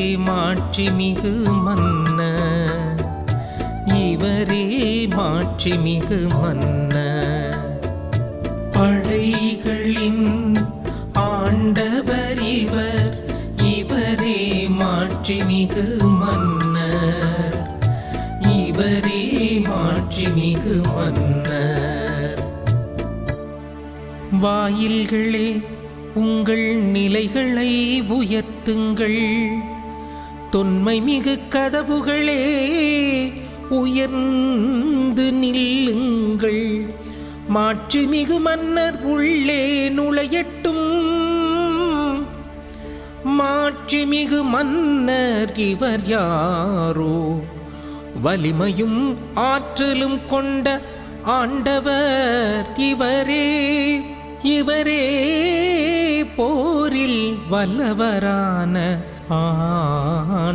மாட்சிமிகு மன்ன. இவரே மாட்சிமிகு மன்ன. படைகளின் ஆண்டவர் இவர் இவரே மாட்சிமிகு மன்னர் இவரே மாட்சிமிகு மன்னர் வாயில்களே உங்கள் நிலைகளை உயர்த்துங்கள். தொன்மை மிகு கதவுகளே உயர்ந்து நில்லுங்கள். மாட்சிமிகு மன்னர் உள்ளே நுழையட்டும். மாட்சிமிகு மன்னர் இவர் யாரோ? வலிமையும் ஆற்றலும் கொண்ட ஆண்டவர் இவரே இவரே போரில் வல்லவரான ஆண்டவர்.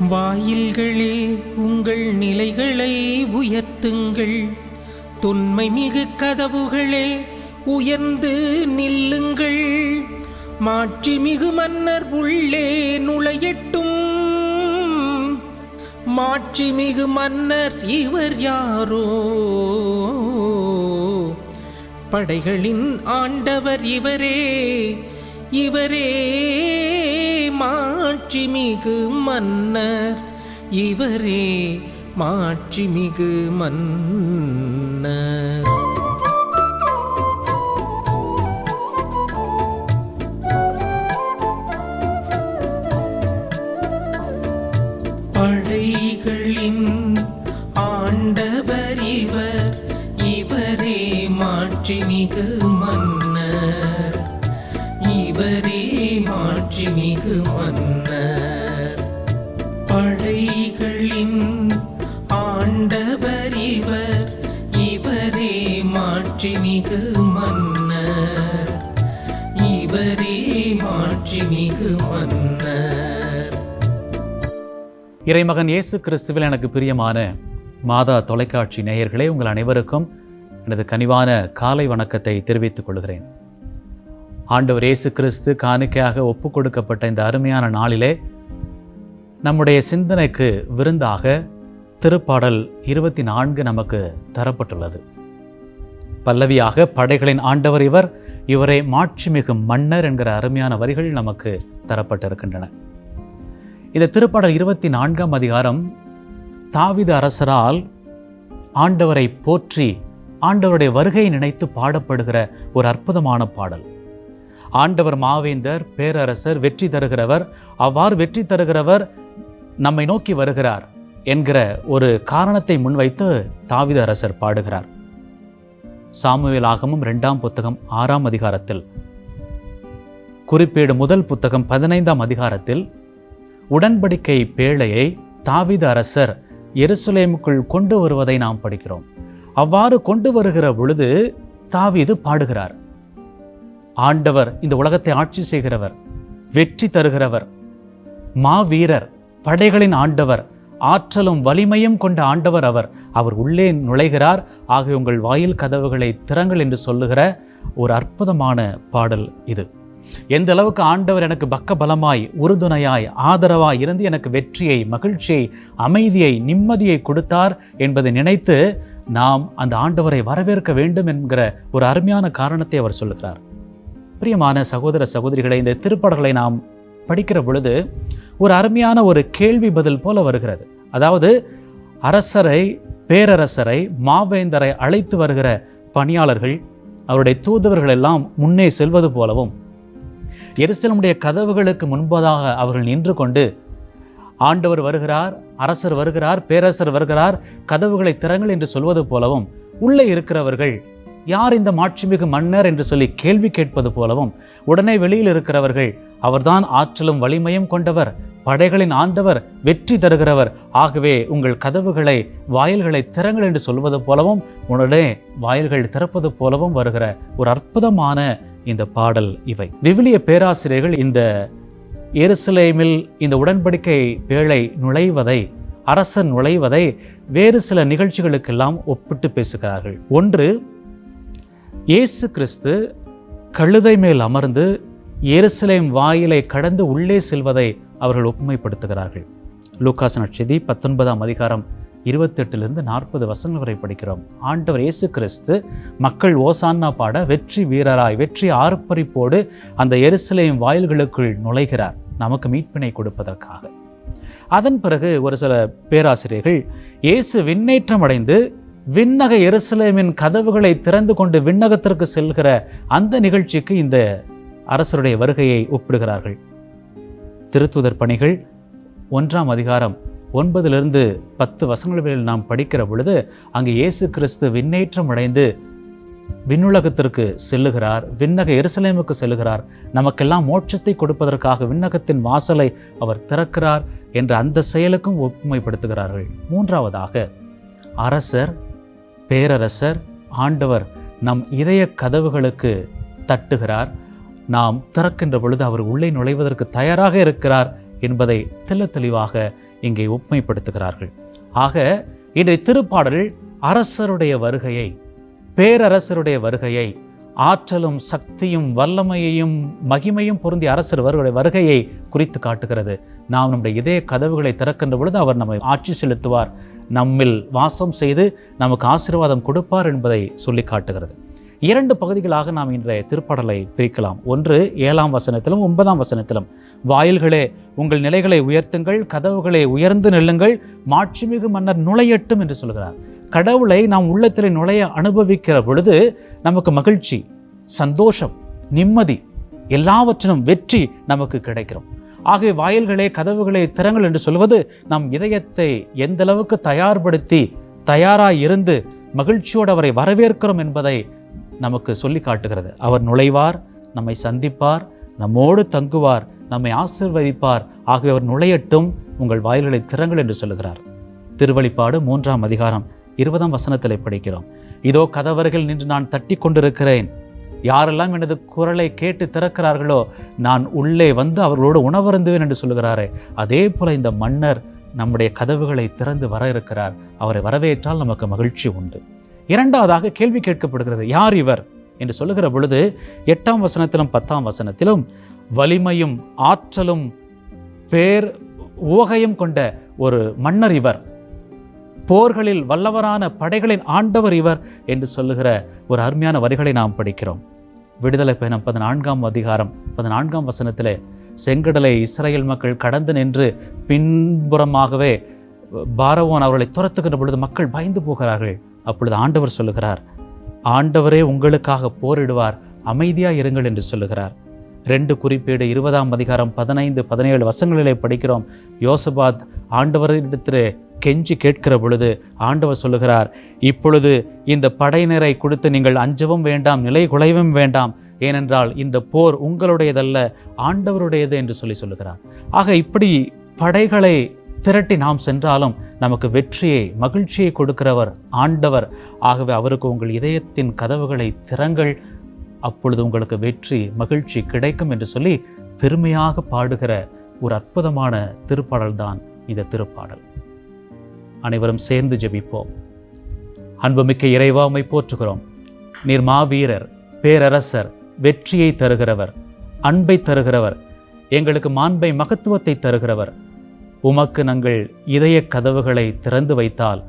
வாயில்களே உங்கள் நிலைகளை உயர்த்துங்கள். தொன்மை மிகு கதவுகளே உயர்ந்து நில்லுங்கள். மாட்சிமிகு மன்னர் உள்ளே நுழையட்டும். மாட்சிமிகு மன்னர் இவர் யாரோ? படைகளின் ஆண்டவர் இவரே இவரே மாட்சிமிகு மன்னர். இவரே மாட்சிமிகு மன்னர். இறைமகன் இயேசு கிறிஸ்துவில் எனக்கு பிரியமான மாதா தொலைக்காட்சி நேயர்களே உங்கள் அனைவருக்கும் எனது கனிவான காலை வணக்கத்தை தெரிவித்துக் கொள்கிறேன். ஆண்டவர் இயேசு கிறிஸ்து காணிக்கையாக ஒப்பு கொடுக்கப்பட்ட இந்த அருமையான நாளிலே நம்முடைய சிந்தனைக்கு விருந்தாக திருப்பாடல் இருபத்தி நான்கு நமக்கு தரப்பட்டுள்ளது. பல்லவியாக படைகளின் ஆண்டவர் இவர் இவரை மாட்சிமிகு மன்னர் என்கிற அருமையான வரிகள் நமக்கு தரப்பட்டிருக்கின்றன. இந்த திருப்பாடல் இருபத்தி நான்காம் அதிகாரம் தாவித அரசரால் ஆண்டவரை போற்றி ஆண்டவருடைய வருகையை நினைத்து பாடப்படுகிற ஒரு அற்புதமான பாடல். ஆண்டவர் மாவேந்தர் பேரரசர் வெற்றி தருகிறவர் அவ்வாறு வெற்றி தருகிறவர் நம்மை நோக்கி வருகிறார் என்கிற ஒரு காரணத்தை முன்வைத்து தாவித அரசர் பாடுகிறார். சாமுவேல் ஆகமும் இரண்டாம் புத்தகம் ஆறாம் அதிகாரத்தில். குறிப்பேடு முதல் புத்தகம் பதினைந்தாம் அதிகாரத்தில் உடன்படிக்கை பேழையை தாவித அரசர் எருசலேமுக்குள் கொண்டு வருவதை நாம் படிக்கிறோம். அவ்வாறு கொண்டு வருகிற பொழுது தாவீது பாடுகிறார். ஆண்டவர் இந்த உலகத்தை ஆட்சி செய்கிறவர் வெற்றி தருகிறவர் மாவீரர் படைகளின் ஆண்டவர் ஆற்றலும் வலிமையும் கொண்ட ஆண்டவர் அவர். அவர் உள்ளே நுழைகிறார். ஆகிய உங்கள் வாயில் கதவுகளை திறங்கள் என்று சொல்லுகிற ஒரு அற்புதமான பாடல் இது. எந்த அளவுக்கு ஆண்டவர் எனக்கு பக்க பலமாய் உறுதுணையாய் ஆதரவாய் இருந்து எனக்கு வெற்றியை மகிழ்ச்சியை அமைதியை நிம்மதியை கொடுத்தார் என்பதை நினைத்து நாம் அந்த ஆண்டவரை வரவேற்க வேண்டும் என்கிற ஒரு அருமையான காரணத்தை அவர் சொல்லுகிறார். பிரியமான சகோதர சகோதரிகளை இந்த திருப்படங்களை நாம் படிக்கிற பொழுது ஒரு அருமையான ஒரு கேள்வி பதில் போல வருகிறது. அதாவது அரசரை பேரரசரை மாவேந்தரை அழைத்து வருகிற பணியாளர்கள் அவருடைய தூதுவர்கள் எல்லாம் முன்னே செல்வது போலவும் எருசலமுடைய கதவுகளுக்கு முன்பதாக அவர்கள் நின்று கொண்டு ஆண்டவர் வருகிறார் அரசர் வருகிறார் பேரரசர் வருகிறார் கதவுகளை திறங்கள் என்று சொல்வது போலவும் உள்ளே இருக்கிறவர்கள் யார் இந்த மாட்சிமிகு மன்னர் என்று சொல்லி கேள்வி கேட்பது போலவும் உடனே வெளியில் இருக்கிறவர்கள் அவர்தான் ஆற்றலும் வலிமையும் கொண்டவர் படைகளின் ஆண்டவர் வெற்றி தருகிறவர் ஆகவே உங்கள் கதவுகளை வாயில்களை திறங்கள் என்று சொல்வது போலவும் உடனே வாயில்கள் திறப்பது போலவும் வருகிற ஒரு அற்புதமான இந்த பாடல் இவை. விவிலிய பேராசிரியர்கள் இந்த எருசலேமில் இந்த உடன்படிக்கை பேழை நுழைவதை அரசன் நுழைவதை வேறு சில நிகழ்ச்சிகளுக்கெல்லாம் ஒப்பிட்டு பேசுகிறார்கள். ஒன்று இயேசு கிறிஸ்து கழுதை மேல் அமர்ந்து எருசலேம் வாயிலை கடந்து உள்ளே செல்வதை அவர்கள் ஒப்புமைப்படுத்துகிறார்கள். லூக்காஸ் நட்சதி பத்தொன்பதாம் அதிகாரம் இருபத்தெட்டுலேருந்து நாற்பது வசங்கள் வரை படிக்கிறோம். ஆண்டவர் இயேசு கிறிஸ்து மக்கள் ஓசான்னா பாட வெற்றி வீரராய் வெற்றி ஆர்ப்பரிப்போடு அந்த எருசலேம் வாயில்களுக்குள் நுழைகிறார். நமக்கு மீட்பினை கொடுப்பதற்காக. அதன் பிறகு ஒரு சில பேராசிரியர்கள் இயேசு விண்ணேற்றம் அடைந்து விண்ணக எருசலேமின் கதவுகளை திறந்து கொண்டு விண்ணகத்திற்கு செல்கிற அந்த நிகழ்ச்சிக்கு இந்த அரசருடைய வருகையை ஒப்பிடுகிறார்கள். திருத்துதர் பணிகள் ஒன்றாம் அதிகாரம் ஒன்பதிலிருந்து பத்து வசனங்களில் நாம் படிக்கிற பொழுது அங்கு இயேசு கிறிஸ்து விண்ணேற்றம் அடைந்து விண்ணுலகத்திற்கு செல்லுகிறார் விண்ணக எருசலேமுக்கு செல்லுகிறார். நமக்கெல்லாம் மோட்சத்தை கொடுப்பதற்காக விண்ணகத்தின் வாசலை அவர் திறக்கிறார் என்ற அந்த செயலுக்கும் ஒப்புமைப்படுத்துகிறார்கள். மூன்றாவதாக அரசர் பேரரசர் ஆண்டவர் நம் இதய கதவுகளுக்கு தட்டுகிறார். நாம் திறக்கின்ற பொழுது அவர் உள்ளே நுழைவதற்கு தயாராக இருக்கிறார் என்பதை தெள்ள தெளிவாக இங்கே ஒப்புமைப்படுத்துகிறார்கள். ஆக இன்றைய திருப்பாடல் அரசருடைய வருகையை பேரரசருடைய வருகையை ஆற்றலும் சக்தியும் வல்லமையையும் மகிமையும் பொருந்திய அரசர் வருடைய வருகையை குறித்து காட்டுகிறது. நாம் நம்முடைய இதய கதவுகளை திறக்கின்ற பொழுது அவர் நம்மை ஆட்சி செலுத்துவார். நம்மில் வாசம் செய்து நமக்கு ஆசீர்வாதம் கொடுப்பார் என்பதை சொல்லி காட்டுகிறது. இரண்டு பகுதிகளாக நாம் இன்றைய திருப்பாடலை பிரிக்கலாம். ஒன்று ஏழாம் வசனத்திலும் ஒன்பதாம் வசனத்திலும். வாயில்களே உங்கள் நிலைகளை உயர்த்துங்கள் கதவுகளை உயர்ந்து நெல்லுங்கள் மாட்சிமிகு மன்னர் நுழையட்டும் என்று சொல்கிறார். கடவுளை நாம் உள்ளத்தில் நுழைய அனுபவிக்கிற பொழுது நமக்கு மகிழ்ச்சி சந்தோஷம் நிம்மதி எல்லாவற்றிலும் வெற்றி நமக்கு கிடைக்கிறோம். ஆகவே வாயில்களே கதவுகளை திறங்கள் என்று சொல்வது நம் இதயத்தை எந்தளவுக்கு தயார்படுத்தி தயாராக இருந்து மகிழ்ச்சியோடு அவரை வரவேற்கிறோம் என்பதை நமக்கு சொல்லி காட்டுகிறது. அவர் நுழைவார் நம்மை சந்திப்பார் நம்மோடு தங்குவார் நம்மை ஆசிர்வதிப்பார். ஆகவே அவர் நுழையட்டும் உங்கள் வாயில்களை திறங்கள் என்று சொல்லுகிறார். திருவழிப்பாடு மூன்றாம் அதிகாரம் இருபதாம் வசனத்தில் படிக்கிறோம். இதோ கதவர்கள் நின்று நான் தட்டி கொண்டிருக்கிறேன். யாரெல்லாம் எனது குரலை கேட்டு திறக்கிறார்களோ நான் உள்ளே வந்து அவர்களோடு உணவருந்துவேன் என்று சொல்லுகிறாரே. அதே போல இந்த மன்னர் நம்முடைய கதவுகளை திறந்து வர இருக்கிறார். அவரை வரவேற்றால் நமக்கு மகிழ்ச்சி உண்டு. இரண்டாவதாக கேள்வி கேட்கப்படுகிறது யார் இவர்? என்று சொல்லுகிற பொழுது எட்டாம் வசனத்திலும் பத்தாம் வசனத்திலும் வலிமையும் ஆற்றலும் பேர் உவகையும் கொண்ட ஒரு மன்னர் இவர். போர்களில் வல்லவரான படைகளின் ஆண்டவர் இவர் என்று சொல்லுகிற ஒரு அருமையான வரிகளை நாம் படிக்கிறோம். விடுதலை பயணம் பதினான்காம் அதிகாரம் பதினான்காம் வசனத்திலே செங்கடலை இஸ்ரேல் மக்கள் கடந்து நின்று பின்புறமாகவே பாரவோன் அவர்களை துரத்துகின்ற பொழுது மக்கள் பயந்து போகிறார்கள். அப்பொழுது ஆண்டவர் சொல்லுகிறார் ஆண்டவரே உங்களுக்காக போரிடுவார் அமைதியாக இருங்கள் என்று சொல்லுகிறார். ரெண்டு குறிப்பீடு இருபதாம் அதிகாரம் பதினைந்து பதினேழு வசங்களிலே படிக்கிறோம். யோசபாத் ஆண்டவரிடத்திலே கெஞ்சி கேட்கிற பொழுது ஆண்டவர் சொல்லுகிறார் இப்பொழுது இந்த படையினரை கொடுத்து நீங்கள் அஞ்சவும் வேண்டாம் நிலை குலைவும் வேண்டாம். ஏனென்றால் இந்த போர் உங்களுடையதல்ல ஆண்டவருடையது என்று சொல்லி சொல்லுகிறார். ஆக இப்படி படைகளை திரட்டி நாம் சென்றாலும் நமக்கு வெற்றியை மகிழ்ச்சியை கொடுக்கிறவர் ஆண்டவர். ஆகவே அவருக்கு உங்கள் இதயத்தின் கதவுகளை திறங்கள். அப்பொழுது உங்களுக்கு வெற்றி மகிழ்ச்சி கிடைக்கும் என்று சொல்லி பெருமையாக பாடுகிற ஒரு அற்புதமான திருப்பாடல் தான் இந்த திருப்பாடல். அனைவரும் சேர்ந்து ஜெபிப்போம். அன்புமிக்க இறைவாமை போற்றுகிறோம். நீர் மாவீரர் பேரரசர் வெற்றியை தருகிறவர் அன்பை தருகிறவர் எங்களுக்கு மாண்பை மகத்துவத்தை தருகிறவர் உமக்கு நாங்கள் இதய கதவுகளை திறந்து வைத்தால்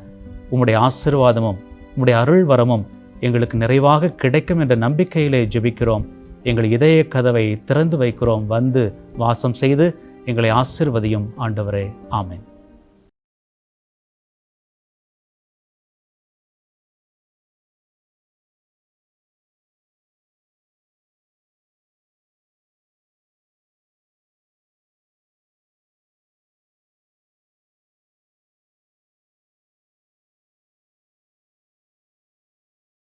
உம்முடைய ஆசிர்வாதமும் உம்முடைய அருள் வரமும் எங்களுக்கு நிறைவாக கிடைக்கும் என்ற நம்பிக்கையிலே ஜெபிக்கிறோம். எங்கள் இதய கதவை திறந்து வைக்கிறோம். வந்து வாசம் செய்து எங்களை ஆசிர்வதியும் ஆண்டவரே. ஆமேன்.